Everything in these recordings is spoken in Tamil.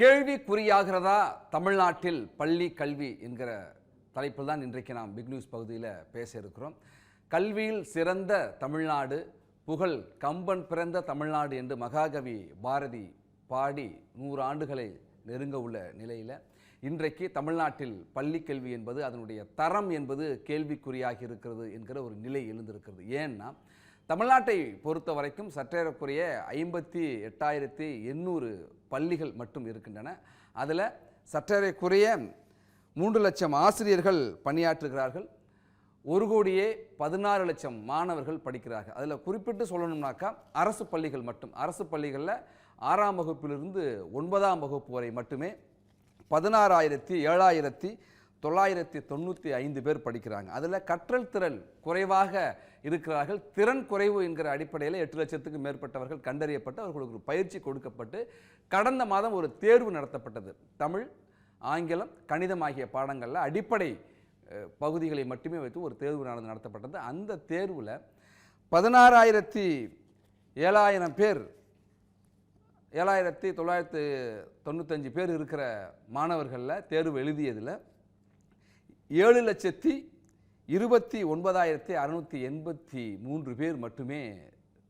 கேள்விக்குறியாகிறதா தமிழ்நாட்டில் பள்ளி கல்வி என்கிற தலைப்பில் தான் இன்றைக்கு நாம் பிக் நியூஸ் பகுதியில் பேச இருக்கிறோம். கல்வியில் சிறந்த தமிழ்நாடு புகழ் கம்பன் பிறந்த தமிழ்நாடு என்று மகாகவி பாரதி பாடி நூறு ஆண்டுகளை நெருங்க உள்ள நிலையில் இன்றைக்கு தமிழ்நாட்டில் பள்ளி கல்வி என்பது அதனுடைய தரம் என்பது கேள்விக்குறியாகி இருக்கிறது என்கிற ஒரு நிலை எழுந்திருக்கிறது. ஏன்னா தமிழ்நாட்டை பொறுத்த வரைக்கும் சற்றேறக்குறைய ஐம்பத்தி எட்டாயிரத்தி எண்ணூறு பள்ளிகள் மட்டும் இருக்கின்றன. அதில் சற்றேறக்குறைய மூன்று லட்சம் ஆசிரியர்கள் பணியாற்றுகிறார்கள். ஒரு கோடியே பதினாறு லட்சம் மாணவர்கள் படிக்கிறார்கள். அதில் குறிப்பிட்டு சொல்லணும்னாக்கா அரசு பள்ளிகள் மட்டும். அரசு பள்ளிகளில் ஆறாம் வகுப்பிலிருந்து ஒன்பதாம் வகுப்பு வரை மட்டுமே பதினாறாயிரத்தி ஏழாயிரத்தி தொள்ளாயிரத்தி தொண்ணூற்றி ஐந்து பேர் படிக்கிறாங்க. அதில் கற்றல் திறன் குறைவாக இருக்கிறார்கள். திறன் குறைவு என்கிற அடிப்படையில் எட்டு லட்சத்துக்கு மேற்பட்டவர்கள் கண்டறியப்பட்டு அவர்களுக்கு ஒரு பயிற்சி கொடுக்கப்பட்டு கடந்த மாதம் ஒரு தேர்வு நடத்தப்பட்டது. தமிழ் ஆங்கிலம் கணிதம் ஆகிய பாடங்களில் அடிப்படை பகுதிகளை மட்டுமே வைத்து ஒரு தேர்வு நடந்து நடத்தப்பட்டது. அந்த தேர்வில் பதினாறாயிரத்தி ஏழாயிரம் பேர் ஏழாயிரத்தி தொள்ளாயிரத்து தொண்ணூத்தஞ்சு பேர் இருக்கிற மாணவர்களில் தேர்வு எழுதியதில் ஏழு லட்சத்தி இருபத்தி ஒன்பதாயிரத்தி அறுநூற்றி எண்பத்தி மூன்று பேர் மட்டுமே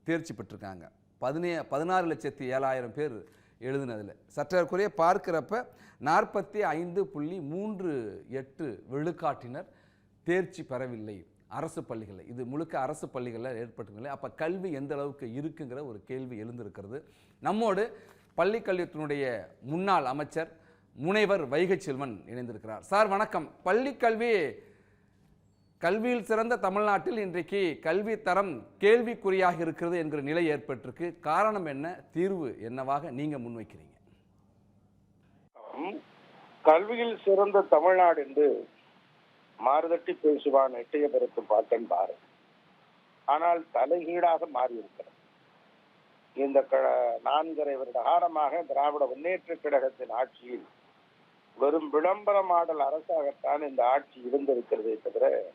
தேர்ச்சி பெற்றிருக்காங்க. பதினே பதினாறு லட்சத்தி ஏழாயிரம் பேர் எழுதினதில். சற்றக்குறைய பார்க்கிறப்ப நாற்பத்தி ஐந்து புள்ளி மூன்று எட்டு விழுக்காட்டினர் தேர்ச்சி பெறவில்லை அரசு பள்ளிகளில். இது முழுக்க அரசு பள்ளிகளில் ஏற்பட்டுங்களே அப்போ கல்வி எந்த அளவுக்கு இருக்குங்கிற ஒரு கேள்வி எழுந்திருக்கிறது. நம்மோடு பள்ளிக்கல்வியத்தினுடைய முன்னாள் அமைச்சர் முனைவர் வைகை செல்வன் இணைந்திருக்கிறார். சார் வணக்கம். பள்ளி கல்வி கல்வியில் சிறந்த தமிழ்நாட்டில் இன்றைக்கு கல்வி தரம் கேள்விக்குறியாக இருக்கிறது என்கிற நிலை ஏற்பட்டிருக்கு. காரணம் என்ன? தீர்வு என்னவாக நீங்க முன்வைக்கிறீங்க? கல்வியில் சிறந்த தமிழ்நாடு என்று மாறுதட்டி பேசுவான் எட்டயபுரத்து பாட்டன் பாரு ஆனால் தலைகீழாக மாறியிருக்கிறது. இந்த நான்கரை வருட காலமாக திராவிட முன்னேற்ற கழகத்தின் ஆட்சியில் வெறும் விளம்பரமாடல் அரசாகத்தான் இந்த ஆட்சி இருந்திருக்கிறதே தவிர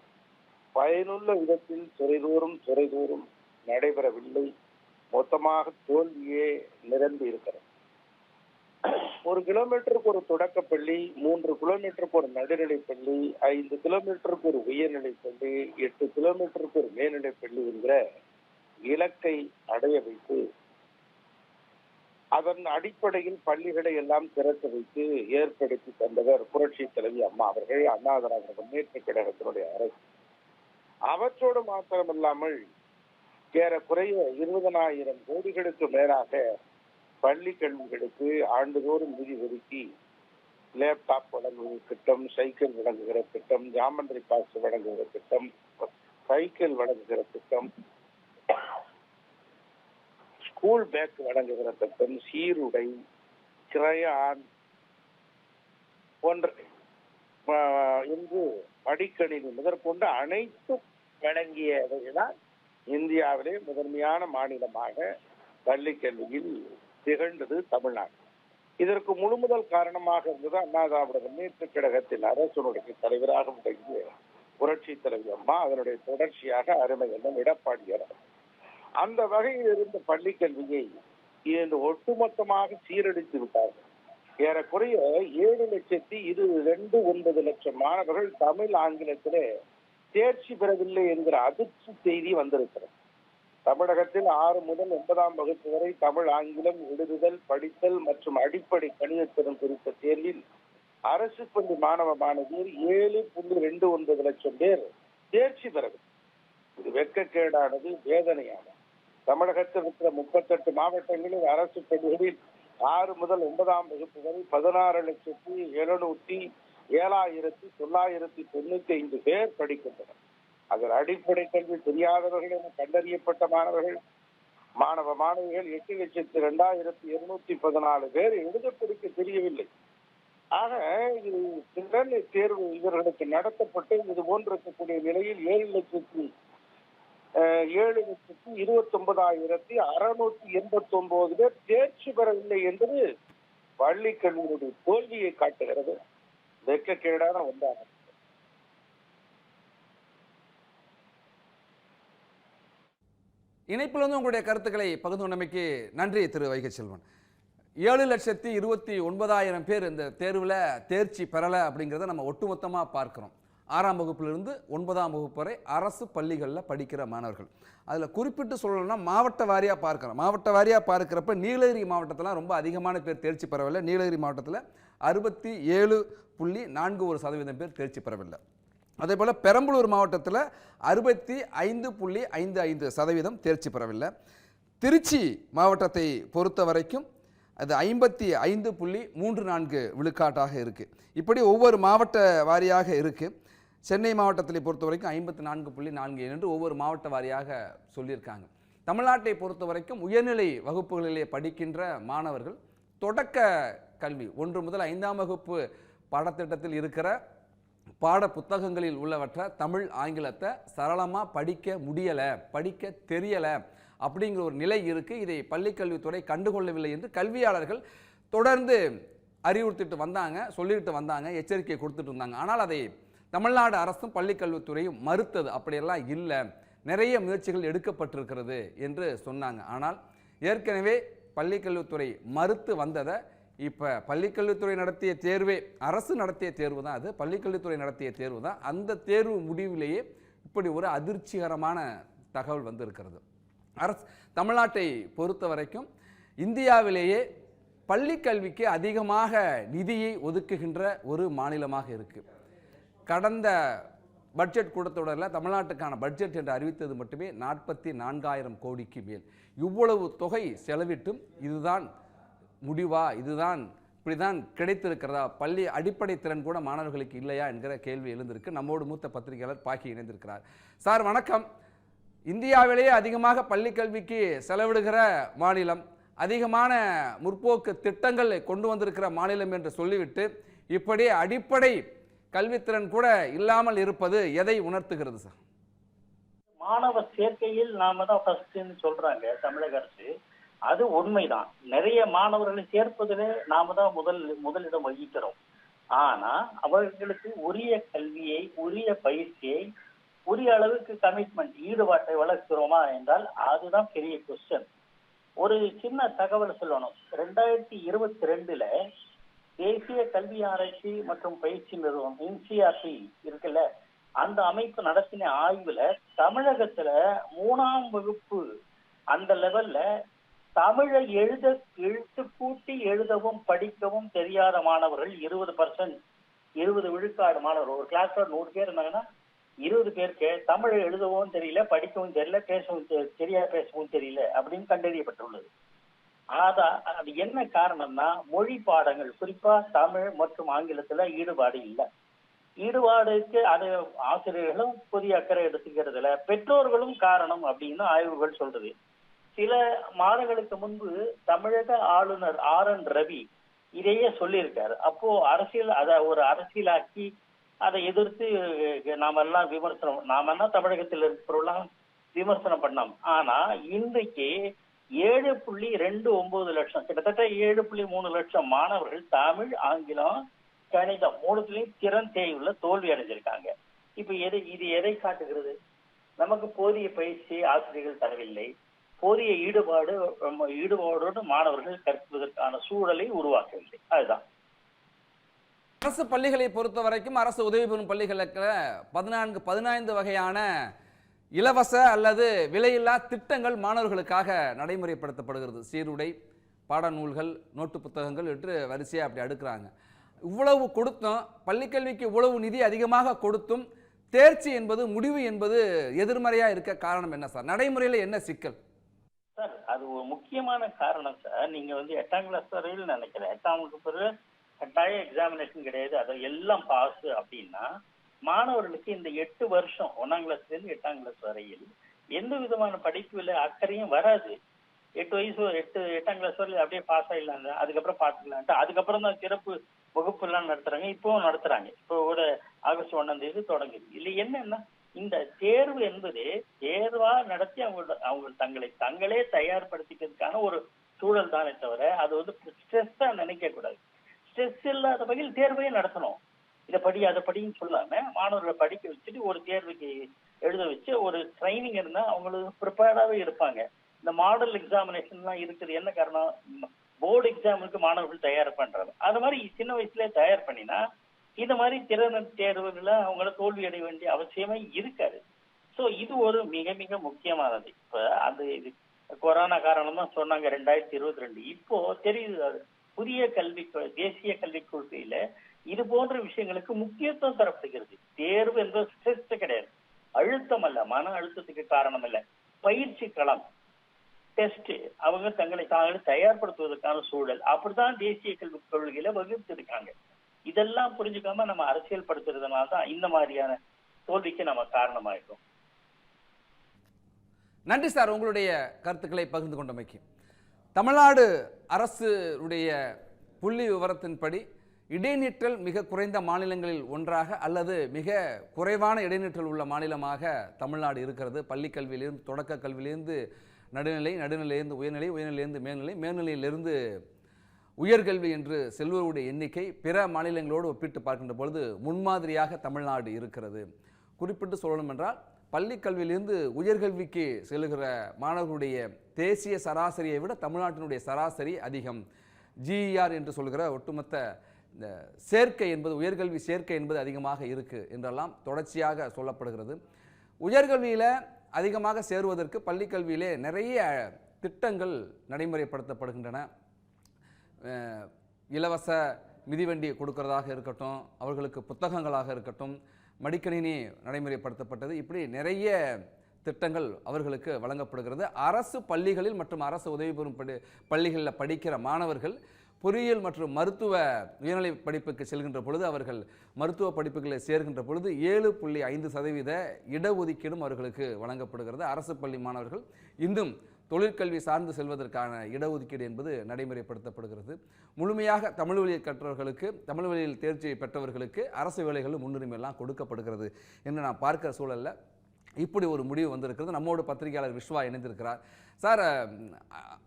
பயனுள்ள விதத்தில் துறைதோறும் துறைதோறும் நடைபெறவில்லை. மொத்தமாக தோல்வியே நிரம்பி இருக்கிறது. ஒரு கிலோமீட்டருக்கு ஒரு தொடக்கப் பள்ளி மூன்று கிலோமீட்டருக்கு ஒரு நடுநிலைப்பள்ளி ஐந்து கிலோமீட்டருக்கு ஒரு உயர்நிலைப்பள்ளி எட்டு கிலோமீட்டருக்கு ஒரு மேல்நிலைப்பள்ளி என்கிற இலக்கை அடைய வைத்து அதன் அடிப்படையில் பள்ளிகளை எல்லாம் திறந்து வைத்து ஏற்படுத்தி தந்தவர் புரட்சி தலைவி அம்மா அவர்கள். அண்ணா முன்னேற்ற கழகத்தினுடைய அரசு. அவற்றோடு மாத்திரமல்லாமல் ஏறக்குறைய இருபதனாயிரம் கோடிகளுக்கு மேலாக பள்ளி கல்விகளுக்கு ஆண்டுதோறும் நிதி ஒதுக்கி லேப்டாப் வழங்குகிற திட்டம் சைக்கிள் வழங்குகிற திட்டம் ஜாமண்டரி பாஸ் வழங்குகிற திட்டம் சைக்கிள் வழங்குகிற திட்டம் ஸ்கூல் பேக் வழங்குகிற திட்டம் சீருடை கிரையான் போன்ற இன்று மடிக்கணினி முதற்கொண்டு அனைத்தும் வழங்கியவைதான் இந்தியாவிலே முதன்மையான மாநிலமாக பள்ளி கல்வியில் திகழ்ந்தது தமிழ்நாடு. இதற்கு முழு முதல் காரணமாக இருந்தது அண்ணா திராவிட முன்னேற்ற கழகத்தின் அரசனுடைய தலைவராக விளங்கிய புரட்சி தலைவி அம்மா அதனுடைய தொடர்ச்சியாக அருமை என்னும் எடப்பாடியார் அந்த வகையில் இருந்த பள்ளி கல்வியை இன்று ஒட்டுமொத்தமாக சீரழித்து விட்டார்கள். ஏறக்குறைய ஏழு லட்சத்தி இரு ரெண்டு ஒன்பது லட்சம் மாணவர்கள் தமிழ் ஆங்கிலத்திலே தேர்ச்சி பெறவில்லை என்கிற அதிர்ச்சி செய்தி வந்திருக்கிறது. தமிழகத்தில் ஆறு முதல் ஒன்பதாம் வகுப்பு வரை தமிழ் ஆங்கிலம் எழுதுதல் படித்தல் மற்றும் அடிப்படை கணிதத்திறன் குறித்த தேர்வில் அரசு பள்ளி மாணவ மாணவியர் ஏழு புள்ளி ரெண்டு ஒன்பது லட்சம் பேர் தேர்ச்சி பெறவில்லை. இது வெட்கக்கேடானது வேதனையானது. தமிழகத்தில் இருக்கிற முப்பத்தெட்டு மாவட்டங்களில் அரசு பள்ளிகளில் ஆறு முதல் ஒன்பதாம் வகுப்பு வரை பதினாறு லட்சத்தி எழுநூத்தி ஏழாயிரத்தி தொள்ளாயிரத்தி தொண்ணூத்தி ஐந்து பேர் படிக்கின்றனர். அதில் அடிப்படை கல்வி தெரியாதவர்கள் என கண்டறியப்பட்ட மாணவர்கள் மாணவ மாணவிகள் எட்டு லட்சத்தி ரெண்டாயிரத்தி இருநூத்தி பதினாலு பேர் எழுத படிக்க தெரியவில்லை. ஆக இது திறன் தேர்வு இவர்களுக்கு நடத்தப்பட்டு இது போன்றிருக்கக்கூடிய நிலையில் ஏழு லட்சத்தி ஏழு லட்சத்தி இருபத்தி ஒன்பதாயிரத்தி அறுநூத்தி எண்பத்தி ஒன்பது பேர் தேர்ச்சி பெறவில்லை என்பது பள்ளி கல்வியினுடைய தோல்வியை காட்டுகிறது. வெக்கக்கேடான ஒன்றாகும் இணைப்பில் வந்து உங்களுடைய கருத்துக்களை பகிர்ந்து கொண்டமைக்கு நன்றி திரு வைகை செல்வன். ஏழு லட்சத்தி இருபத்தி ஒன்பதாயிரம் பேர் இந்த தேர்வில் தேர்ச்சி பெறலை அப்படிங்கிறத நம்ம ஒட்டுமொத்தமாக பார்க்குறோம். ஆறாம் வகுப்பிலிருந்து ஒன்பதாம் வகுப்பு வரை அரசு பள்ளிகளில் படிக்கிற மாணவர்கள். அதில் குறிப்பிட்டு சொல்லணும்னா மாவட்ட வாரியாக பார்க்குறோம் மாவட்ட வாரியாக பார்க்குறப்ப நீலகிரி மாவட்டத்தில் ரொம்ப அதிகமான பேர் தேர்ச்சி பெறவில்லை. நீலகிரி மாவட்டத்தில் அறுபத்தி ஏழு புள்ளி நான்கு ஒரு சதவீதம் பேர் தேர்ச்சி பெறவில்லை. அதே போல் பெரம்பலூர் மாவட்டத்தில் அறுபத்தி ஐந்து புள்ளி ஐந்து ஐந்து சதவீதம் தேர்ச்சி பெறவில்லை. திருச்சி மாவட்டத்தை பொறுத்த வரைக்கும் அது ஐம்பத்தி ஐந்து புள்ளி மூன்று நான்கு விழுக்காட்டாக இருக்குது இப்படி ஒவ்வொரு மாவட்ட வாரியாக இருக்குது சென்னை மாவட்டத்தை பொறுத்த வரைக்கும் ஐம்பத்தி நான்கு புள்ளி நான்கு என்று ஒவ்வொரு மாவட்ட வாரியாக சொல்லியிருக்காங்க. தமிழ்நாட்டை பொறுத்த வரைக்கும் உயர்நிலை வகுப்புகளிலே படிக்கின்ற மாணவர்கள் தொடக்க கல்வி ஒன்று முதல் ஐந்தாம் வகுப்பு பாடத்திட்டத்தில் இருக்கிற பாட புத்தகங்களில் உள்ளவற்றை தமிழ் ஆங்கிலத்தை சரளமாக படிக்க முடியலை படிக்க தெரியலை அப்படிங்கிற ஒரு நிலை இருக்குது இதை பள்ளிக்கல்வித்துறை கண்டுகொள்ளவில்லை என்று கல்வியாளர்கள் தொடர்ந்து அறிவுறுத்திட்டு வந்தாங்க சொல்லிட்டு வந்தாங்க எச்சரிக்கை கொடுத்துட்டு இருந்தாங்க. ஆனால் அதை தமிழ்நாடு அரசும் பள்ளிக்கல்வித்துறையும் மறுத்தது அப்படியெல்லாம் இல்லை. நிறைய முயற்சிகள் எடுக்கப்பட்டிருக்கிறது என்று சொன்னாங்க. ஆனால் ஏற்கனவே பள்ளிக்கல்வித்துறை மறுத்து வந்ததை இப்போ பள்ளிக்கல்வித்துறை நடத்திய தேர்வே அரசு நடத்திய தேர்வு தான் அது. பள்ளிக்கல்வித்துறை நடத்திய தேர்வு தான். அந்த தேர்வு முடிவிலேயே இப்படி ஒரு அதிர்ச்சிகரமான தகவல் வந்திருக்கிறது. அரசு தமிழ்நாட்டை பொறுத்த வரைக்கும் இந்தியாவிலேயே பள்ளிக்கல்விக்கு அதிகமாக நிதியை ஒதுக்குகின்ற ஒரு மாநிலமாக இருக்குது கடந்த பட்ஜெட் கூட்டத்தொடரில் தமிழ்நாட்டுக்கான பட்ஜெட் என்று அறிவித்தது மட்டுமே நாற்பத்தி நான்காயிரம் கோடிக்கு மேல். இவ்வளவு தொகை செலவிட்டும் இதுதான் முடிவா இதுதான் இப்படிதான் கிடைத்திருக்கிறதா பள்ளி அடிப்படை திறன் கூட மாணவர்களுக்கு இல்லையா என்கிற கேள்வி எழுந்திருக்கு. நம்மோடு மூத்த பத்திரிகையாளர் பாக்கி இணைந்திருக்கிறார். சார் வணக்கம். இந்தியாவிலேயே அதிகமாக பள்ளி கல்விக்கு செலவிடுகிற மாநிலம் அதிகமான முற்போக்கு திட்டங்களை கொண்டு வந்திருக்கிற மாநிலம் என்று சொல்லிவிட்டு இப்படி அடிப்படை கல்வித்திறன் கூட இல்லாமல் இருப்பது எதை உணர்த்துகிறது சார்? மாணவ சேர்க்கையில் நாம தான் ஃபர்ஸ்ட்னு சொல்றாங்க தமிழக அரசு. அது உண்மைதான். நிறைய மாணவர்களை சேர்ப்பதிலே நாம தான் முதல் முதலிடம் வகிக்கிறோம். ஆனா அவர்களுக்கு உரிய கல்வியை உரிய பயிற்சியை உரிய அளவுக்கு கமிட்மெண்ட் ஈடுபாட்டை வளர்க்கிறோமா என்றால் அதுதான் பெரிய கொஸ்டின் ஒரு சின்ன தகவல் சொல்லணும். ரெண்டாயிரத்தி இருபத்தி ரெண்டுல தேசிய கல்வி ஆராய்ச்சி மற்றும் பயிற்சி நிறுவனம் என்சிஆர்டி இருக்குல்ல அந்த அமைப்பு நடத்தின ஆய்வுல தமிழகத்துல மூணாம் வகுப்பு அந்த லெவல்ல தமிழை எழுத எழுத்து கூட்டி எழுதவும் படிக்கவும் தெரியாத மாணவர்கள் இருபது பர்சன்ட் இருபது விழுக்காடு மாணவர் ஒரு கிளாஸ்ல நூறு பேர் இருந்தாங்கன்னா இருபது பேருக்கு தமிழை எழுதவும் தெரியல படிக்கவும் தெரியல பேசவும் தெ- பேசவும் தெரியல அப்படின்னு கண்டறியப்பட்டுள்ளது. ஆதா அது என்ன காரணம்னா மொழி பாடங்கள் குறிப்பா தமிழ் மற்றும் ஆங்கிலத்துல ஈடுபாடு இல்லை. ஈடுபாடுக்கு அது ஆசிரியர்களும் புதிய அக்கறை எடுத்துக்கிறதுல பெற்றோர்களும் காரணம் அப்படின்னு ஆய்வுகள் சொல்றது. சில மாதங்களுக்கு முன்பு தமிழக ஆளுநர் ஆர் என் ரவி இதையே சொல்லியிருக்காரு. அப்போ அரசியல் அதை ஒரு அரசியலாக்கி அதை எதிர்த்து நாம எல்லாம் விமர்சனம் நாம என்ன தமிழகத்தில் இருக்கிறவெல்லாம் விமர்சனம் பண்ணோம். ஆனா இன்றைக்கு ஏழு புள்ளி ரெண்டு ஒன்பது லட்சம். கிட்டத்தட்ட ஏழு புள்ளி மூணு லட்சம் மாணவர்கள் தமிழ் ஆங்கிலம் கணிதம் மூணுத்துலயும் திறன் தேர்வுல தோல்வி அடைஞ்சிருக்காங்க. இப்ப எது இது எதை காட்டுகிறது? நமக்கு போதிய பயிற்சி ஆசிரியர்கள் தரவில்லை. போதிய ஈடுபாடு ஈடுபாடோடு மாணவர்கள் கற்பதற்கான சூழலை உருவாக்கவில்லை. அதுதான். அரசு பள்ளிகளை பொறுத்த வரைக்கும் அரசு உதவி பெறும் பள்ளிகளுக்கு பதினான்கு பதினைந்து வகையான இலவச அல்லது விலையில்லா திட்டங்கள் மாணவர்களுக்காக நடைமுறைப்படுத்தப்படுகிறது. சீருடை பாடநூல்கள் நோட்டு புத்தகங்கள் என்று வரிசையாக அப்படி அடுக்கிறாங்க. இவ்வளவு கொடுத்தும் பள்ளிக்கல்விக்கு இவ்வளவு நிதி அதிகமாக கொடுத்தும் தேர்ச்சி என்பது முடிவு என்பது எதிர்மறையாக இருக்க காரணம் என்ன சார்? நடைமுறையில் என்ன சிக்கல்? சார் அது ஒரு முக்கியமான காரணம் சார். நீங்க வந்து எட்டாம் கிளாஸ் வரையில் நினைக்கிறேன். எட்டாம் வகுப்பு கட்டாய எக்ஸாமினேஷன் கிடையாது. அதை எல்லாம் பாஸ் அப்படின்னா மாணவர்களுக்கு இந்த எட்டு வருஷம் ஒன்னாம் கிளாஸ்ல இருந்து எட்டாம் கிளாஸ் வரையில் எந்த விதமான படிப்புல அக்கறையும் வராது. எட்டு வயசு எட்டு எட்டாம் கிளாஸ் வரையில் அப்படியே பாஸ் ஆயிடலாங்க அதுக்கப்புறம் பார்த்துக்கலான்ட்டு அதுக்கப்புறம் தான் சிறப்பு வகுப்பு எல்லாம் நடத்துறாங்க இப்பவும் நடத்துறாங்க. இப்போ கூட ஆகஸ்ட் ஒன்னாம் தேதி தொடங்குது. இல்லை என்னன்னா இந்த தேர்வு என்பது தேர்வா நடத்தி அவங்க அவங்க தங்களை தங்களே தயார்படுத்திக்கிறதுக்கான ஒரு சூழல் தானே தவிர அது வந்து ஸ்ட்ரெஸ்ஸா நினைக்க கூடாது ஸ்ட்ரெஸ் இல்லாத வகையில் தேர்வையே நடத்தணும். இதை படி அதை படின்னு சொல்லாம மாணவர்களை படிக்க வச்சுட்டு ஒரு தேர்வுக்கு எழுத வச்சு ஒரு ட்ரைனிங் இருந்தா அவங்களுக்கு ப்ரிப்பேர்டாவே இருப்பாங்க. இந்த மாடல் எக்ஸாமினேஷன்லாம் இருக்குது. என்ன காரணம்? போர்டு எக்ஸாமுக்கு மாணவர்கள் தயார் பண்றாங்க அது மாதிரி சின்ன வயசுல தயார் பண்ணினா இந்த மாதிரி திறன் தேர்வுகளை அவங்கள தோல்வி அடைய வேண்டிய அவசியமே இருக்காது. சோ இது ஒரு மிக மிக முக்கியமானது. இப்ப அது இது கொரோனா காரணமா சொன்னாங்க ரெண்டாயிரத்தி இருபத்தி ரெண்டு. இப்போ தெரியுது புதிய கல்வி தேசிய கல்விக் கொள்கையில இது போன்ற விஷயங்களுக்கு முக்கியத்துவம் தரப்படுகிறது. தேர்வு என்பது ஸ்ட்ரெஸ் கிடையாது. அழுத்தம் அல்ல மன அழுத்தத்துக்கு காரணம் அல்ல. பயிற்சி களம் டெஸ்ட் அவங்க தங்களை தாங்களே தயார்படுத்துவதற்கான சூழல். அப்படிதான் தேசிய கல்விக் கொள்கையில வகுத்திருக்காங்க. இதெல்லாம் புரிஞ்சுக்காம நம்ம அரசியல் படுத்துறதுனால தான் இந்த மாதிரியான தோல்விக்கு நம்ம காரணமாயிட்டோம். நன்றி சார் உங்களுடைய கருத்துக்களை பகிர்ந்து கொண்டமைக்கு. தமிழ்நாடு அரசுடைய புள்ளி விவரத்தின்படி இடைநிற்றல் மிக குறைந்த மாநிலங்களில் ஒன்றாக அல்லது மிக குறைவான இடைநிற்றல் உள்ள மாநிலமாக தமிழ்நாடு இருக்கிறது. பள்ளி கல்வியிலிருந்து தொடக்க கல்வியிலிருந்து நடுநிலை நடுநிலையிலிருந்து உயர்நிலை உயர்நிலையிலிருந்து மேல்நிலை மேல்நிலையிலிருந்து உயர்கல்வி என்று செல்வோருடைய எண்ணிக்கை பிற மாநிலங்களோடு ஒப்பிட்டு பார்க்கின்ற பொழுது முன்மாதிரியாக தமிழ்நாடு இருக்கிறது. குறிப்பிட்டு சொல்லணும் என்றால் பள்ளி கல்வியிலிருந்து உயர்கல்விக்கு செல்லுகிற மாணவர்களுடைய தேசிய சராசரியை விட தமிழ்நாட்டினுடைய சராசரி அதிகம். ஜிஇஆர் என்று சொல்கிற ஒட்டுமொத்த இந்த சேர்க்கை என்பது உயர்கல்வி சேர்க்கை என்பது அதிகமாக இருக்குது என்றெல்லாம் தொடர்ச்சியாக சொல்லப்படுகிறது. உயர்கல்வியில் அதிகமாக சேருவதற்கு பள்ளிக்கல்வியிலே நிறைய திட்டங்கள் நடைமுறைப்படுத்தப்படுகின்றன. இலவச மிதிவண்டி கொடுக்கறதாக இருக்கட்டும் அவர்களுக்கு புத்தகங்களாக இருக்கட்டும் மடிக்கணினி நடைமுறைப்படுத்தப்பட்டது. இப்படி நிறைய திட்டங்கள் அவர்களுக்கு வழங்கப்படுகிறது. அரசு பள்ளிகளில் மற்றும் அரசு உதவி பெறும் பள்ளி பள்ளிகளில் படிக்கிற மாணவர்கள் பொறியியல் மற்றும் மருத்துவ உயர்நிலை படிப்புக்கு செல்கின்ற பொழுது அவர்கள் மருத்துவ படிப்புகளை சேர்கின்ற பொழுது ஏழு புள்ளி ஐந்து சதவீத இடஒதுக்கீடும் அவர்களுக்கு வழங்கப்படுகிறது. அரசு பள்ளி மாணவர்கள் இன்னும் தொழிற்கல்வி சார்ந்து செல்வதற்கான இடஒதுக்கீடு என்பது நடைமுறைப்படுத்தப்படுகிறது. முழுமையாக தமிழ் வழியில் கற்றவர்களுக்கு தமிழ் வழியில் தேர்ச்சி பெற்றவர்களுக்கு அரசு வேலைகளும் முன்னுரிமை எல்லாம் கொடுக்கப்படுகிறது என்று நான் பார்க்கிற சூழல்ல இப்படி ஒரு முடிவு வந்திருக்கிறது. நம்மோடு பத்திரிகையாளர் விஸ்வா இணைந்திருக்கிறார். சார்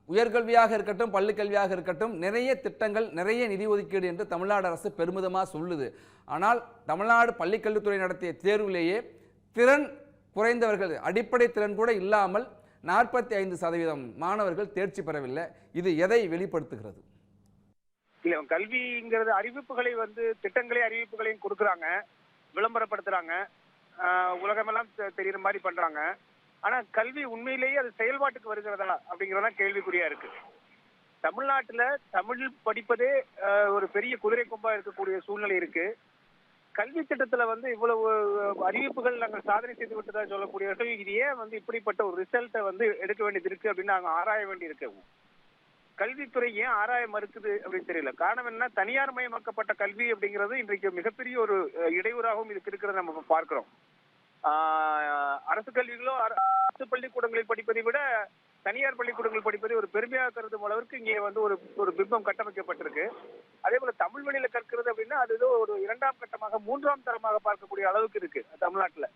உயர்கல்வியாக இருக்கட்டும் பள்ளிக்கல்வியாக இருக்கட்டும் நிறைய திட்டங்கள் நிறைய நிதி ஒதுக்கீடு என்று தமிழ்நாடு அரசு பெருமிதமாக சொல்லுது. ஆனால் தமிழ்நாடு பள்ளிக்கல்வித்துறை நடத்திய தேர்விலேயே திறன் குறைந்தவர்கள் அடிப்படை திறன் கூட இல்லாமல் நாற்பத்தி ஐந்து சதவீதம் மாணவர்கள் தேர்ச்சி பெறவில்லை. இது எதை வெளிப்படுத்துகிறது? இல்லை கல்விங்கிறது அறிவிப்புகளை வந்து திட்டங்களே அறிவிப்புகளையும் கொடுக்குறாங்க விளம்பரப்படுத்துறாங்க. உலகமெல்லாம் தெ- தெரியுற மாதிரி பண்றாங்க. ஆனா கல்வி உண்மையிலேயே அது செயல்பாட்டுக்கு வருகிறதா அப்படிங்கறதான் கேள்விக்குறியா இருக்கு. தமிழ்நாட்டுல தமிழ் படிப்பதே ஒரு பெரிய குதிரை கொம்பா இருக்கக்கூடிய சூழ்நிலை இருக்கு. கல்வி திட்டத்துல வந்து இவ்வளவு அறிவிப்புகள் நாங்கள் சாதனை செய்து விட்டதா சொல்லக்கூடியவர்கள் இது ஏன் வந்து இப்படிப்பட்ட ஒரு ரிசல்ட்டை வந்து எடுக்க வேண்டியது இருக்கு அப்படின்னு நாங்க ஆராய வேண்டி கல்வித்துறை ஏன் ஆராய மறுக்குது அப்படின்னு தெரியல. காரணம் என்ன? தனியார் மயமாக்கப்பட்ட கல்வி அப்படிங்கிறது இன்றைக்கு மிகப்பெரிய ஒரு இடையூறாகவும் இதுக்கு இருக்கிறத நம்ம பார்க்கிறோம். அரசு கல்விகளோ அர- அரசு பள்ளிக்கூடங்களில் படிப்பதை விட தனியார் பள்ளிக்கூடங்கள் படிப்பதை ஒரு பெருமையாக கருதும் அளவிற்கு இங்கே வந்து ஒரு ஒரு பிம்பம் கட்டமைக்கப்பட்டிருக்கு. அதே போல தமிழ் வழியில கற்கிறது அப்படின்னா அது ஏதோ ஒரு இரண்டாம் கட்டமாக மூன்றாம் தரமாக பார்க்கக்கூடிய அளவுக்கு இருக்கு தமிழ்நாட்டுல.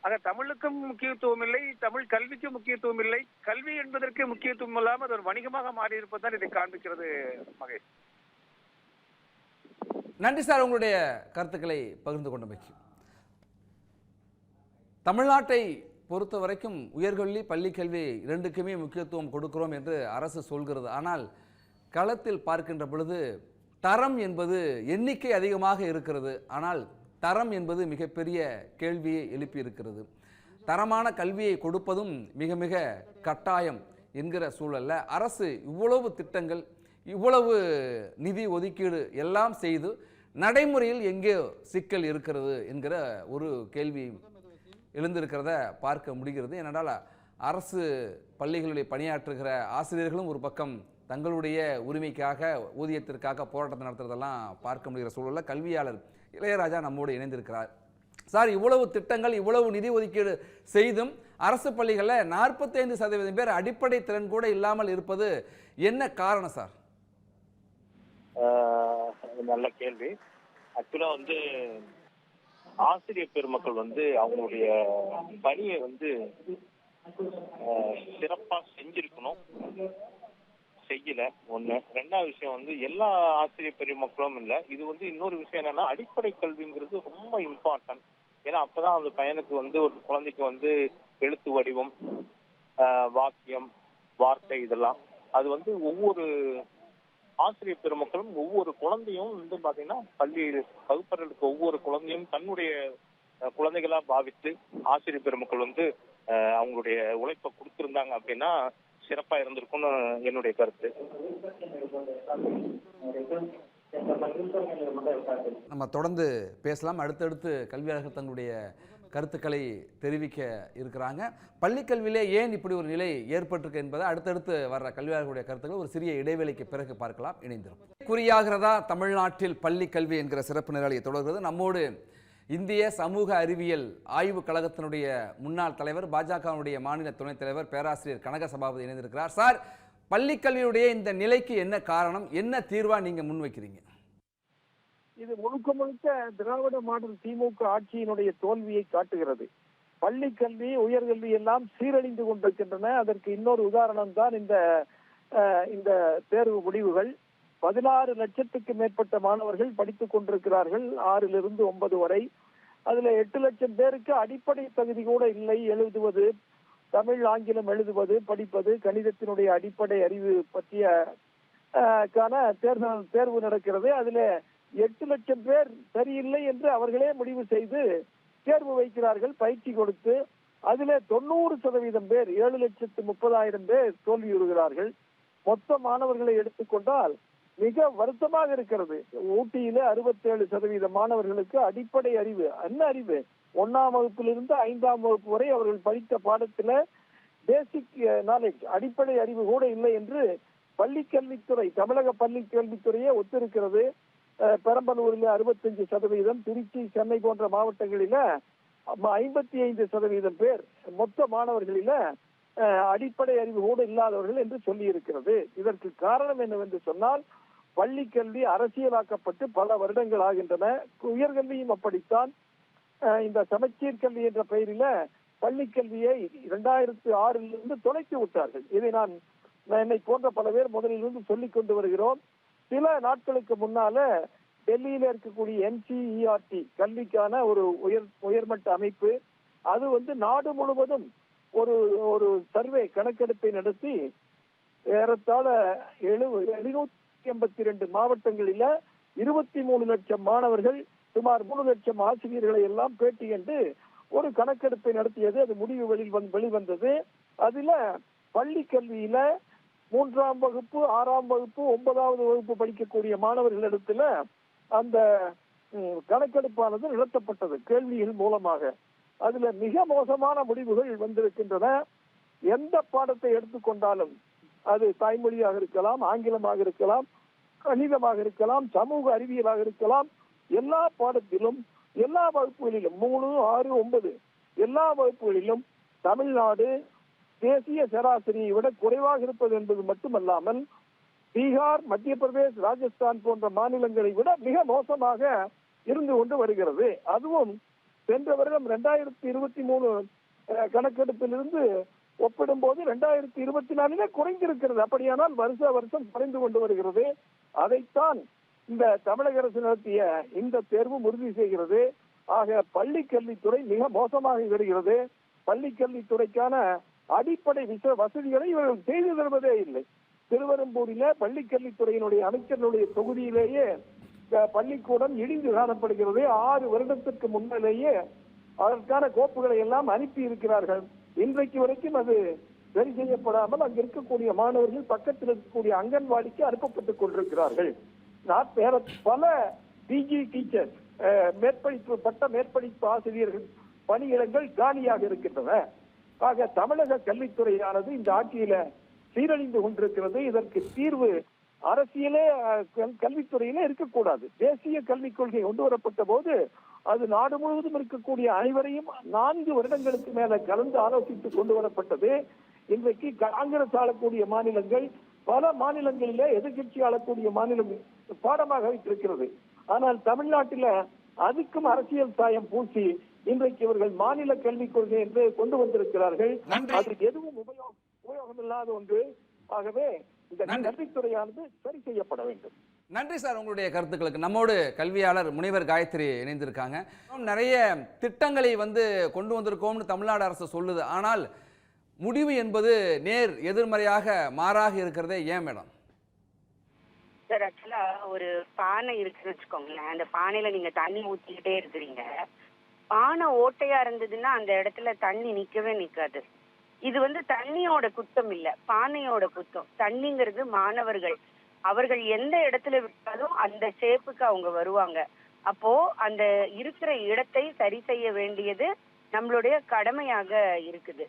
ஆக தமிழுக்கும் முக்கியத்துவம் இல்லை தமிழ் கல்விக்கும் முக்கியத்துவம் இல்லை கல்வி என்பதற்கு முக்கியத்துவம் இல்லாமல் அது ஒரு வணிகமாக மாறி இருப்பதுதான் இதை காண்பிக்கிறது மகேஷ். நன்றி சார் உங்களுடைய கருத்துக்களை பகிர்ந்து கொண்டமைக்கு. தமிழ்நாட்டை பொறுத்த வரைக்கும் உயர்கல்வி பள்ளிக்கல்வி இரண்டுக்குமே முக்கியத்துவம் கொடுக்கிறோம் என்று அரசு சொல்கிறது. ஆனால் களத்தில் பார்க்கின்ற பொழுது தரம் என்பது எண்ணிக்கை அதிகமாக இருக்கிறது. ஆனால் தரம் என்பது மிகப்பெரிய கேள்வியை எழுப்பி இருக்கிறது தரமான கல்வியை கொடுப்பதும் மிக மிக கட்டாயம் என்கிற சூழலில் அரசு இவ்வளவு திட்டங்கள் இவ்வளவு நிதி ஒதுக்கீடு எல்லாம் செய்து நடைமுறையில் எங்கே சிக்கல் இருக்கிறது என்கிற ஒரு கேள்வி எழுந்திருக்கிறத பார்க்க முடிகிறது. ஏனென்றால் அரசு பள்ளிகளில் பணியாற்றுகிற ஆசிரியர்களும் ஒரு பக்கம் தங்களுடைய உரிமைக்காக ஊதியத்திற்காக போராட்டத்தை நடத்துறதெல்லாம் பார்க்க முடிகிற சூழலில் கல்வியாளர் இளையராஜா நம்மோடு இணைந்திருக்கிறார். சார் இவ்வளவு திட்டங்கள் இவ்வளவு நிதி ஒதுக்கீடு செய்தும் அரசு பள்ளிகளில் நாற்பத்தைந்து சதவீதம் பேர் அடிப்படை திறன் கூட இல்லாமல் இருப்பது என்ன காரணம் சார்? ஆஹ் நல்ல கேள்வி. ஆக்சுவலாக வந்து ஆசிரியர் பெருமக்கள் வந்து அவங்களுடைய பணியை வந்து ஆஹ் சிறப்பா செஞ்சிருக்கணும். செய்யல. ஒண்ணு. ரெண்டாவது விஷயம் வந்து எல்லா ஆசிரியர் பெருமக்களும் இல்ல. இது வந்து இன்னொரு விஷயம் என்னன்னா அடிப்படை கல்விங்கிறது ரொம்ப இம்பார்ட்டன்ட் ஏன்னா அப்பதான் அந்த பையனுக்கு வந்து ஒரு குழந்தைக்கு வந்து எழுத்து வடிவம் ஆஹ் வாக்கியம் வார்த்தை இதெல்லாம். அது வந்து ஒவ்வொரு ஆசிரியர் பெருமக்களும் ஒவ்வொரு குழந்தையும் வந்து பாத்தீங்கன்னா பள்ளியில் வகுப்பறைகளுக்கு ஒவ்வொரு குழந்தையும் தன்னுடைய குழந்தைகளா பாவித்து ஆசிரியர் பெருமக்கள் வந்து அஹ், அவங்களுடைய உழைப்பை கொடுத்திருந்தாங்க அப்படின்னா சிறப்பா இருந்திருக்கும்னு என்னுடைய கருத்து. நம்ம தொடர்ந்து பேசலாம். அடுத்தடுத்து கல்வியாளர்கள் தங்களுடைய கருத்துக்களை தெரிவிக்க இருக்கிறாங்க. பள்ளிக்கல்வியிலே ஏன் இப்படி ஒரு நிலை ஏற்பட்டிருக்கு என்பதை அடுத்தடுத்து வர்ற கல்வியாளர்களுடைய கருத்துக்கள் ஒரு சிறிய இடைவெளிக்கு பிறகு பார்க்கலாம். இணைந்திருக்கும் குறியாகிறதா தமிழ்நாட்டில் பள்ளி கல்வி என்கிற சிறப்பு நிலையை தொடர்கிறது. நம்மோடு இந்திய சமூக அறிவியல் ஆய்வுக் கழகத்தினுடைய முன்னாள் தலைவர் பாஜகவுடைய மாநில துணைத் தலைவர் பேராசிரியர் கனக சபாபதி இணைந்திருக்கிறார். சார் பள்ளிக்கல்வியுடைய இந்த நிலைக்கு என்ன காரணம்? என்ன தீர்வாக நீங்கள் முன்வைக்கிறீங்க? இது முழுக்க முழுக்க திராவிட மாடல் திமுக ஆட்சியினுடைய தோல்வியை காட்டுகிறது. பள்ளி கல்வி உயர்கல்வி எல்லாம் சீரழிந்து கொண்டிருக்கின்றன. அதற்கு இன்னொரு உதாரணம் தான் இந்த இந்த தேர்வு முடிவுகள். பதினாறு லட்சத்துக்கு மேற்பட்ட மாணவர்கள் படித்துக் கொண்டிருக்கிறார்கள் ஆறிலிருந்து ஒன்பது வரை. அதுல எட்டு லட்சம் பேருக்கு அடிப்படை தகுதி கூட இல்லை. எழுதுவது தமிழ் ஆங்கிலம் எழுதுவது படிப்பது கணிதத்தினுடைய அடிப்படை அறிவு பற்றிய கான தேர்வு தேர்வு நடக்கிறது. அதுல எட்டு லட்சம் பேர் சரியில்லை என்று அவர்களே முடிவு செய்து தேர்வு வைக்கிறார்கள் பயிற்சி கொடுத்து அதில் தொண்ணூறு சதவீதம் பேர் ஏழு லட்சத்து முப்பதாயிரம் பேர் தோல்வியுறுகிறார்கள் மொத்த மாணவர்களை எடுத்துக்கொண்டால் மிக வருத்தமாக இருக்கிறது. ஊட்டியில அறுபத்தேழு சதவீத மாணவர்களுக்கு அடிப்படை அறிவு. என்ன அறிவு? ஒன்னாம் வகுப்பிலிருந்து ஐந்தாம் வகுப்பு வரை அவர்கள் படித்த பாடத்துல பேசிக் நாலேஜ் அடிப்படை அறிவு கூட இல்லை என்று பள்ளி கல்வித்துறை தமிழக பள்ளி கல்வித்துறையே ஒத்திருக்கிறது. பெரம்பலூரில் அறுபத்தஞ்சு சதவீதம் திருச்சி சென்னை போன்ற மாவட்டங்களில ஐம்பத்தி ஐந்து சதவீதம் பேர் மொத்த மாணவர்களில அடிப்படை அறிவு கூட இல்லாதவர்கள் என்று சொல்லி இருக்கிறது இதற்கு காரணம் என்னவென்று சொன்னால் பள்ளி கல்வி அரசியலாக்கப்பட்டு பல வருடங்கள் ஆகின்றன. உயர்கல்வியும் அப்படித்தான். இந்த சமச்சீர் கல்வி என்ற பெயரில பள்ளி கல்வியை இரண்டாயிரத்தி ஆறிலிருந்து தொலைத்து விட்டார்கள். இதை நான் நான் என்னை போன்ற பல பேர் முதலிலிருந்து சொல்லிக் கொண்டு வருகிறோம். சில நாட்களுக்கு முன்னால டெல்லியில இருக்கக்கூடிய என்சிஇஆர்டி கல்விக்கான ஒரு உயர் உயர்மட்ட அமைப்பு அது வந்து நாடு முழுவதும் ஒரு ஒரு சர்வே கணக்கெடுப்பை நடத்தி ஏறத்தாழ எழு எழுநூத்தி எண்பத்தி ரெண்டு மாவட்டங்களில இருபத்தி மூணு லட்சம் மாணவர்கள் சுமார் மூணு லட்சம் ஆசிரியர்களை எல்லாம் பேட்டி என்று ஒரு கணக்கெடுப்பை நடத்தியது. அது முடிவு வெளி வெளிவந்தது. அதுல பள்ளி கல்வியில மூன்றாம் வகுப்பு ஆறாம் வகுப்பு ஒன்பதாவது வகுப்பு படிக்கக்கூடிய மாணவர்களிடத்துல அந்த கணக்கெடுப்பானது நடத்தப்பட்டது கேள்விகள் மூலமாக. அதுல மிக மோசமான முடிவுகள் வந்திருக்கின்றன. எந்த பாடத்தை எடுத்துக்கொண்டாலும் அது தாய்மொழியாக இருக்கலாம் ஆங்கிலமாக இருக்கலாம் கணிதமாக இருக்கலாம் சமூக அறிவியலாக இருக்கலாம். எல்லா பாடத்திலும் எல்லா வகுப்புகளிலும் மூணு ஆறு ஒன்பது எல்லா வகுப்புகளிலும் தமிழ்நாடு தேசிய சராசரியை விட குறைவாக இருப்பது என்பது மட்டுமல்லாமல் பீகார் மத்திய பிரதேஷ் ராஜஸ்தான் போன்ற மாநிலங்களை விட மிக மோசமாக இருந்து கொண்டு வருகிறது. அதுவும் சென்ற வருடம் ரெண்டாயிரத்தி இருபத்தி மூணு கணக்கெடுப்பிலிருந்து ஒப்பிடும்போது ரெண்டாயிரத்தி இருபத்தி நாலிலே குறைந்திருக்கிறது. அப்படியானால் வருஷ வருஷம் குறைந்து கொண்டு வருகிறது. அதைத்தான் இந்த தமிழக அரசு நடத்திய இந்த தேர்வு உறுதி செய்கிறது. ஆக பள்ளி கல்வித்துறை மிக மோசமாக வருகிறது பள்ளி கல்வித்துறைக்கான அடிப்படை விச வசதிகளை இவர்கள் செய்து தருவதே இல்லை. திருவரம்பூரில பள்ளி கல்வித்துறையினுடைய அமைச்சர்களுடைய தொகுதியிலேயே பள்ளிக்கூடம் இடிந்து காணப்படுகிறது. ஆறு வருடத்திற்கு முன்னிலேயே அதற்கான கோப்புகளை எல்லாம் அனுப்பி இருக்கிறார்கள். இன்றைக்கு வரைக்கும் அது சரி செய்யப்படாமல் அங்கு இருக்கக்கூடிய மாணவர்கள் பக்கத்தில் இருக்கக்கூடிய அங்கன்வாடிக்கு அனுப்பப்பட்டுக் கொண்டிருக்கிறார்கள். நான் வேற பல பிஜி டீச்சர் மேற்படிப்பு பட்ட மேற்படிப்பு ஆசிரியர்கள் பணியிடங்கள் காலியாக இருக்கின்றன. ஆக தமிழக கல்வித்துறையானது இந்த ஆட்சியில சீரழிந்து கொண்டிருக்கிறது. இதற்கு தீர்வு அரசியலே கல்- கல்வித்துறையிலே இருக்கக்கூடாது. தேசிய கல்விக் கொள்கை கொண்டு வரப்பட்ட போது அது நாடு முழுவதும் இருக்கக்கூடிய அனைவரையும் நான்கு வருடங்களுக்கு மேல கலந்து ஆலோசித்து கொண்டு வரப்பட்டது. இன்றைக்கு காங்கிரஸ் ஆளக்கூடிய மாநிலங்கள் பல மாநிலங்களிலே எதிர்கட்சி ஆளக்கூடிய மாநிலம் பாடமாக வைத்திருக்கிறது. ஆனால் தமிழ்நாட்டில அதுக்கும் அரசியல் சாயம் பூசி இன்றைக்கு இவர்கள் மாநில கல்விக் கொள்கை என்று கொண்டு வந்திருக்கிறார்கள். அதற்கு எதுவும் உபயோகம் உபயோகம் இல்லாத ஒன்று. ஆகவே இந்த. கல்வித்துறையானது சரி செய்யப்பட வேண்டும். நன்றி சார் உங்களுடைய கருத்துக்களுக்கு. நம்மோடு கல்வியாளர் முனைவர் காயத்ரி இணைந்திருக்காங்க. நிறைய திட்டங்களை வந்து கொண்டு வந்திருக்கோம்னு தமிழ்நாடு அரசு சொல்லுது. ஆனால் முடிவு என்பது நேர் எதிர்மறையாக மாறாக இருக்கிறதே ஏன் மேடம்? சார் ஆக்சுவலா ஒரு பானை இருக்குன்னு வச்சுக்கோங்களேன். அந்த பானையில நீங்க தண்ணி ஊத்திக்கிட்டே இருக்கிறீங்க. பானை ஓட்டையா இருந்ததுன்னா அந்த இடத்துல தண்ணி நிக்கவே நிக்காது. இது வந்து தண்ணியோட குத்தம் இல்ல பானையோட குத்தம். தண்ணிங்கிறது மாணவர்கள். அவர்கள் எந்த இடத்துல விட்டாலும் அந்த ஷேப்புக்கு அவங்க வருவாங்க. அப்போ அந்த இருக்கிற இடத்தை சரி செய்ய வேண்டியது நம்மளுடைய கடமையாக இருக்குது.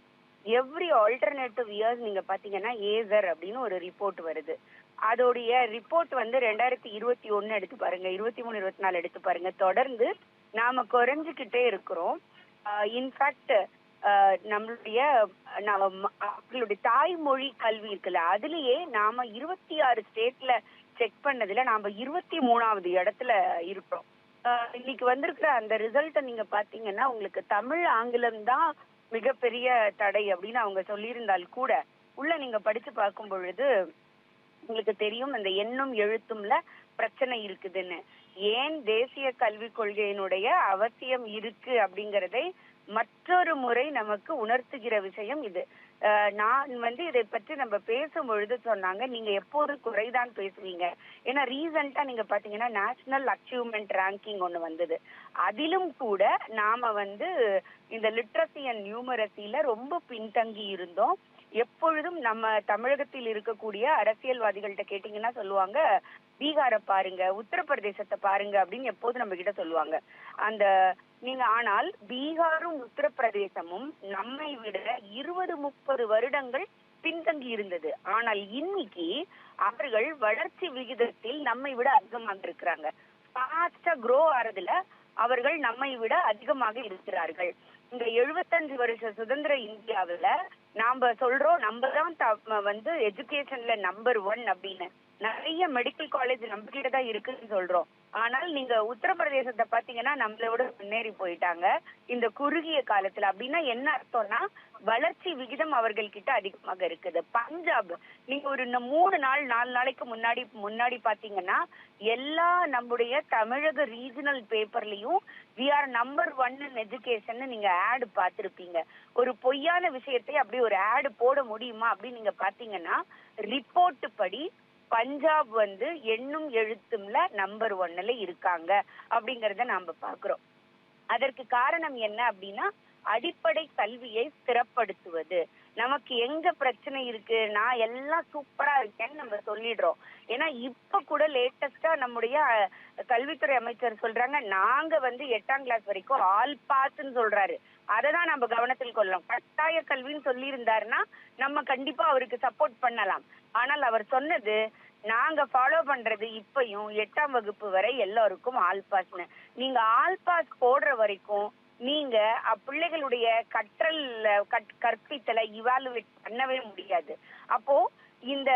எவ்ரி ஆல்டர்னேட்டிவ் இயர்ஸ் நீங்க பாத்தீங்கன்னா ஏசர் அப்படின்னு ஒரு ரிப்போர்ட் வருது. அதோடைய ரிப்போர்ட் வந்து ரெண்டாயிரத்தி இருபத்தி ஒன்னு எடுத்து பாருங்க. இருபத்தி மூணு இருபத்தி நாலு எடுத்து பாருங்க. தொடர்ந்து நாம குறைஞ்சுக்கிட்டே இருக்கிறோம். இன்ஃபேக்ட் நம்மளுடைய நாம ம- அவர்களுடைய தாய்மொழி கல்வி இருக்குல்ல அதுலயே நாம இருபத்தி ஆறு ஸ்டேட்ல செக் பண்ணதுல நாம இருபத்தி மூணாவது இடத்துல இருக்கிறோம். இன்னைக்கு வந்திருக்கிற அந்த ரிசல்ட்டை நீங்க பாத்தீங்கன்னா உங்களுக்கு தமிழ் ஆங்கிலம் தான் மிகப்பெரிய தடை அப்படின்னு அவங்க சொல்லியிருந்தால் கூட உள்ள நீங்க படிச்சு பார்க்கும் பொழுது உங்களுக்கு தெரியும் அந்த எண்ணும் எழுத்தும்ல பிரச்சனை இருக்குதுன்னு. ஏன் தேசிய கல்விக் கொள்கையினுடைய அவசியம் இருக்கு அப்படிங்கறதை மற்றொரு முறை நமக்கு உணர்த்துகிற விஷயம் இது. நான் வந்து இதை பற்றி நம்ம பேசும் பொழுது சொன்னாங்க நீங்க எப்போது குறைதான் பேசுவீங்க. ஏன்னா ரீசெண்டா நீங்க பாத்தீங்கன்னா நேஷனல் அச்சீவ்மெண்ட் ரேங்கிங் ஒண்ணு வந்தது. அதிலும் கூட நாம வந்து இந்த லிட்ரஸி அண்ட் நியூமரசியில ரொம்ப பின்தங்கி இருந்தோம். எப்பொழுதும் நம்ம தமிழகத்தில் இருக்கக்கூடிய அரசியல்வாதிகள்கிட்ட கேட்டீங்கன்னா சொல்லுவாங்க பீகார பாருங்க உத்தரப்பிரதேசத்தை பாருங்க அப்படின்னு எப்போதும் நம்ம கிட்ட சொல்லுவாங்க. அந்த நீங்க ஆனால் பீகாரும் உத்தரப்பிரதேசமும் நம்மை விட இருபது முப்பது வருடங்கள் பின்தங்கி இருந்தது. ஆனால் இன்னைக்கு அவர்கள் வளர்ச்சி விகிதத்தில் நம்மை விட அதிகமாக இருக்கிறாங்க. ஃபாஸ்டா க்ரோ ஆறதுல அவர்கள் நம்மை விட அதிகமாக இருக்கிறார்கள். இந்த எழுபத்தஞ்சு வருஷ சுதந்திர இந்தியாவுல நாம சொல்றோம் நம்ம தான் த- வந்து எஜுகேஷன்ல நம்பர் ஒன் அப்படின்னு. நிறைய மெடிக்கல் காலேஜ் நம்ம கிட்ட தான் இருக்குன்னு சொல்றோம். ஆனால் நீங்க உத்தரப்பிரதேசத்தை பாத்தீங்கன்னா நம்மளை விட முன்னேறி போயிட்டாங்க. இந்த குறுகிய காலத்துல அப்படின்னா என்ன அர்த்தம்னா வளர்ச்சி விகிதம் அவர்கள் கிட்ட அதிகமாக இருக்குது. பஞ்சாப் நீங்க ஒரு இன்னும் மூணு நாள் நாலு நாளைக்கு முன்னாடி முன்னாடி பாத்தீங்கன்னா எல்லா நம்முடைய தமிழக regional பேப்பர்லயும் we are number one in education நீங்க ஆடு பார்த்திருப்பீங்க ஒரு பொய்யான விஷயத்தை அப்படி ஒரு ஆடு போட முடியுமா அப்படின்னு நீங்க பாத்தீங்கன்னா ரிப்போர்ட் படி பஞ்சாப் வந்து எண்ணும் எழுத்தும்ல நம்பர் ஒன்னுல இருக்காங்க அப்படிங்கறத நாம பாக்குறோம் அதற்கு காரணம் என்ன அப்படின்னா அடிப்படை கல்வியை ஸ்திரப்படுத்துவது. நமக்கு எங்க பிரச்சனை இருக்கு? நான் எல்லாம் சூப்பரா இருக்கேன்னு நம்ம சொல்லிடுறோம். ஏன்னா இப்ப கூட லேட்டஸ்டா நம்முடைய கல்வித்துறை அமைச்சர் சொல்றாங்க நாங்க வந்து எட்டாம் கிளாஸ் வரைக்கும் ஆல் பாஸ்ன்னு சொல்றாரு. அதை தான் நம்ம கவனத்தில் கொள்ளலாம் கட்டாய கல்வின்னு சொல்லி இருந்தாருன்னா நம்ம கண்டிப்பா அவருக்கு சப்போர்ட் பண்ணலாம். ஆனால் அவர் சொன்னது நாங்க ஃபாலோ பண்றது இப்பயும் எட்டாம் வகுப்பு வரை எல்லாருக்கும் ஆல் பாஸ்னு நீங்க ஆல் பாஸ் போடுற வரைக்கும் நீங்க அப்பிள்ளைகளுடைய கற்றல் கற்- கற்பித்தலை இவாலுவேட் பண்ணவே முடியாது. அப்போ இந்த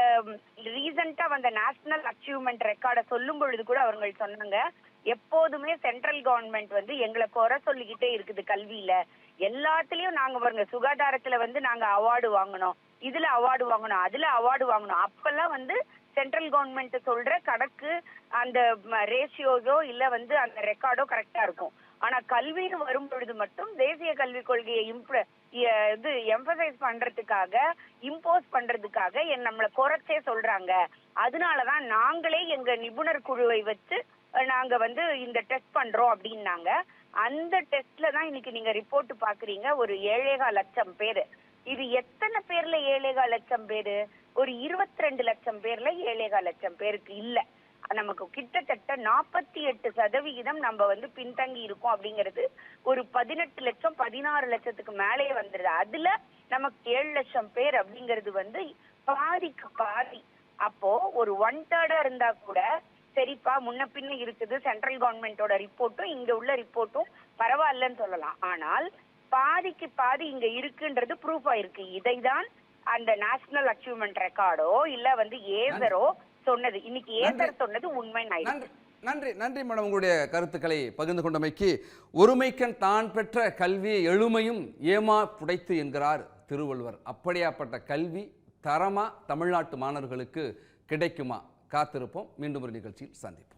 ரீசண்டா வந்த நேஷனல் அச்சீவ்மெண்ட் ரெக்கார்டை சொல்லும் பொழுது கூட அவர்கள் சொன்னாங்க எப்போதுமே சென்ட்ரல் கவர்மெண்ட் வந்து எங்களை குறை சொல்லிக்கிட்டே இருக்குது கல்வியில. எல்லாத்துலயும் நாங்க பாருங்க சுகாதாரத்துல வந்து நாங்க அவார்டு வாங்கணும் இதுல அவார்டு வாங்கணும் அதுல அவார்டு வாங்கணும் அப்பெல்லாம் வந்து சென்ட்ரல் கவர்மெண்ட் சொல்ற கணக்கு அந்த ரேஷியோஸோ இல்ல வந்து அந்த ரெக்கார்டோ கரெக்டா இருக்கும். ஆனா கல்வின்னு வரும் பொழுது மட்டும் தேசிய கல்விக் கொள்கையை இம்ப்ள இது எம்பசைஸ் பண்றதுக்காக இம்போஸ் பண்றதுக்காக என் நம்மளை குறைச்சே சொல்றாங்க. அதனாலதான் நாங்களே எங்க நிபுணர் குழுவை வச்சு நாங்க வந்து இந்த டெஸ்ட் பண்றோம் அப்படின்னாங்க. அந்த டெஸ்ட்ல தான் இன்னைக்கு நீங்க ரிப்போர்ட் பாக்குறீங்க. ஒரு ஏழேகா லட்சம் பேரு. இது எத்தனை பேர்ல ஏழேகா லட்சம் பேரு? ஒரு இருபத்தி ரெண்டு லட்சம் பேர்ல ஏழேகா லட்சம் பேருக்கு இல்ல. நமக்கு கிட்டத்தட்ட நாற்பத்தி எட்டு சதவிகிதம் நம்ம வந்து பின்தங்கி இருக்கோம் அப்படிங்கிறது ஒரு பதினெட்டு லட்சம் பதினாறு லட்சத்துக்கு மேலேயே வந்துருது. அதுல நமக்கு ஏழு லட்சம் பேர் அப்படிங்கிறது வந்து பாதிக்கு பாதி. அப்போ ஒரு ஒன் தேர்டா இருந்தா கூட சரிப்பா முன்ன பின்ன இருக்குது சென்ட்ரல் கவர்மெண்டோட ரிப்போர்ட்டும் இங்க உள்ள ரிப்போர்ட்டும் பரவாயில்லன்னு சொல்லலாம். ஆனால் பாதிக்கு பாதி இங்க இருக்குன்றது ப்ரூஃப் ஆயிருக்கு இதைதான் அந்த நேஷனல் அச்சீவ்மெண்ட் ரெக்கார்டோ இல்ல வந்து ஏசரோ சொன்னது. இன்னைக்கு ஏசர் சொன்னது உண்மை நன்றி. நன்றி. நன்றி மேடம் உங்களுடைய கருத்துக்களை பகிர்ந்து கொண்டமைக்கு ஒருமைக்கண் தான் பெற்ற கல்வியை எழுமையும் ஏமா புடைத்து என்கிறார் திருவள்ளுவர். அப்படியாப்பட்ட கல்வி தரமா தமிழ்நாட்டு மாணவர்களுக்கு கிடைக்குமா? காத்திருப்போம். மீண்டும் ஒரு நிகழ்ச்சியில் சந்திப்போம்.